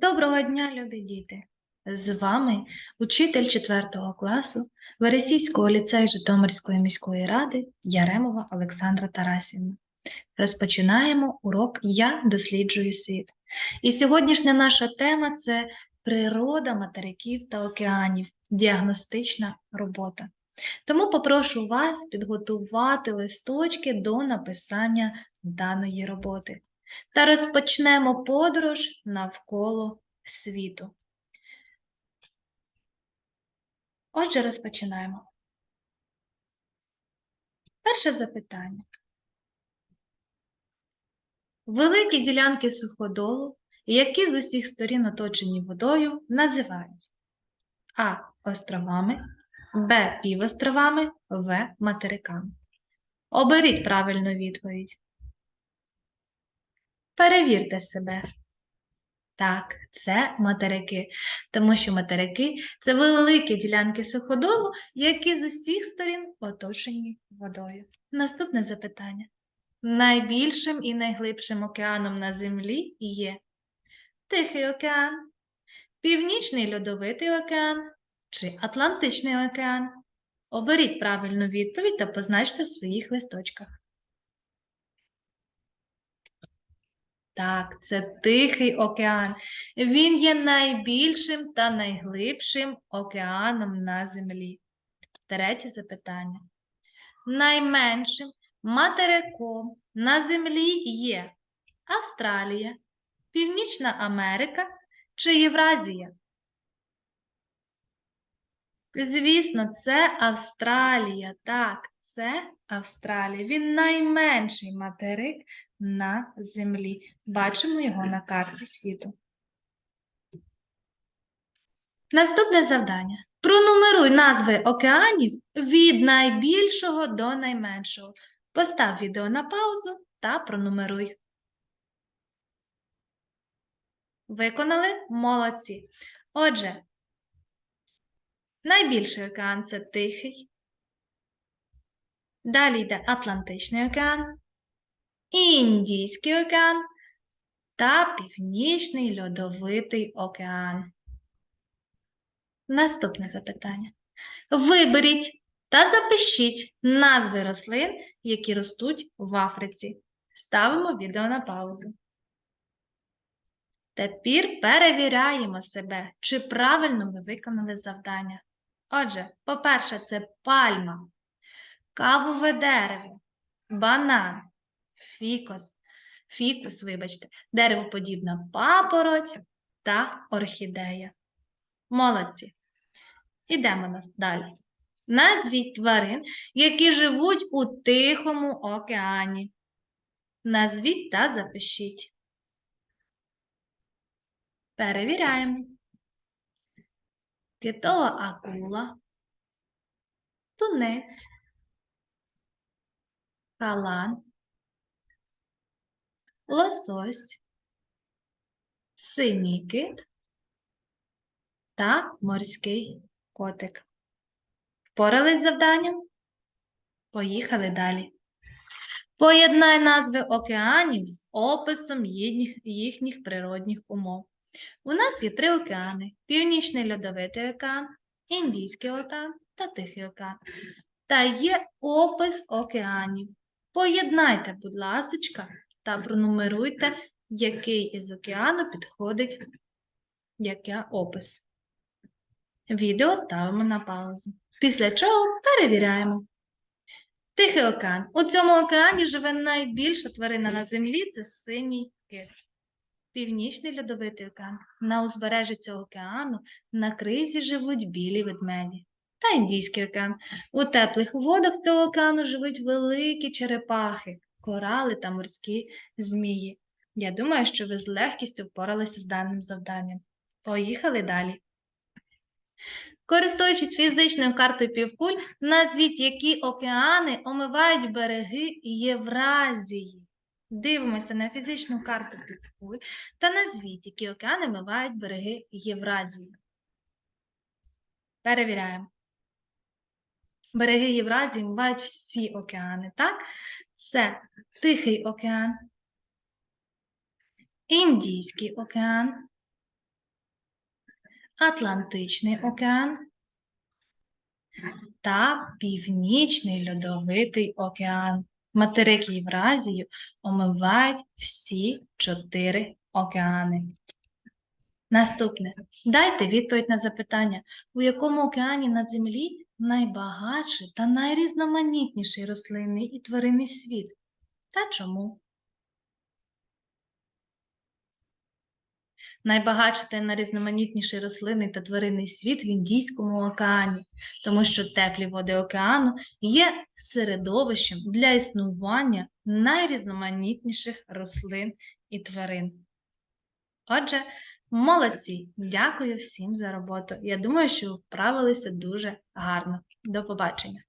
Доброго дня, любі діти! З вами учитель 4 класу Вересівського ліцею Житомирської міської ради Яремова Олександра Тарасівна. Розпочинаємо урок Я досліджую світ. І сьогоднішня наша тема це природа материків та океанів, діагностична робота. Тому попрошу вас підготувати листочки до написання даної роботи та розпочнемо подорож навколо світу. Отже, розпочинаємо. Перше запитання. Великі ділянки суходолу, які з усіх сторін оточені водою, називають А. Островами, Б. Півостровами, В. Материками. Оберіть правильну відповідь. Перевірте себе. Так, це материки, тому що материки це великі ділянки суходолу, які з усіх сторін оточені водою. Наступне запитання. Найбільшим і найглибшим океаном на землі є Тихий океан, Північний льодовитий океан чи Атлантичний океан. Оберіть правильну відповідь та позначте в своїх листочках. Так, це Тихий океан. Він є найбільшим та найглибшим океаном на землі. Третє запитання. Найменшим материком на землі є Австралія, Північна Америка чи Євразія? Звісно, це Австралія. Так, це Австралія. Він найменший материк на землі. Бачимо його на карті світу. Наступне завдання. Пронумеруй назви океанів від найбільшого до найменшого. Постав відео на паузу та пронумеруй. Виконали? Молодці. Отже, найбільший океан це Тихий. Далі йде Атлантичний океан, Індійський океан та Північний льодовитий океан. Наступне запитання. Виберіть та запишіть назви рослин, які ростуть в Африці. Ставимо відео на паузу. Тепер перевіряємо себе, чи правильно ви виконали завдання. Отже, по-перше, це пальма, кавове дерево, банан, фікус, фікус, вибачте, деревоподібна папороть та орхідея. Молодці. Ідемо нас далі. Назвіть тварин, які живуть у Тихому океані. Назвіть та запишіть. Перевіряємо. Китова акула, тунець, калан, лосось, синій кит та морський котик. Впорались з завданням? Поїхали далі. Поєднай назви океанів з описом їхніх природних умов. У нас є три океани: Північний льодовитий океан, Індійський океан та Тихий океан. Та є опис океанів. Поєднайте, будь ласочка, та пронумеруйте, який із океану підходить яке опис. Відео ставимо на паузу. Після чого перевіряємо. Тихий океан. У цьому океані живе найбільша тварина на землі це синій кит. Північний льодовитий океан. На узбережжі цього океану на кризі живуть білі ведмеді. Та Індійський океан. У теплих водах цього океану живуть великі черепахи, корали та морські змії. Я думаю, що ви з легкістю впоралися з даним завданням. Поїхали далі. Користуючись фізичною картою півкуль, назвіть, які океани омивають береги Євразії. Дивимося на фізичну карту півкуль та назвіть, які океани омивають береги Євразії. Перевіряємо. Береги Євразії омивають всі океани, так? Це Тихий океан, Індійський океан, Атлантичний океан та Північний льодовитий океан. Материк Євразію омивають всі чотири океани. Наступне. Дайте відповідь на запитання, у якому океані на Землі найбагатший та найрізноманітніший рослинний і тваринний світ? Та чому? Найбагатший та найрізноманітніший рослинний та тваринний світ в Індійському океані, тому що теплі води океану є середовищем для існування найрізноманітніших рослин і тварин. Отже, молодці! Дякую всім за роботу. Я думаю, що ви вправилися дуже гарно. До побачення!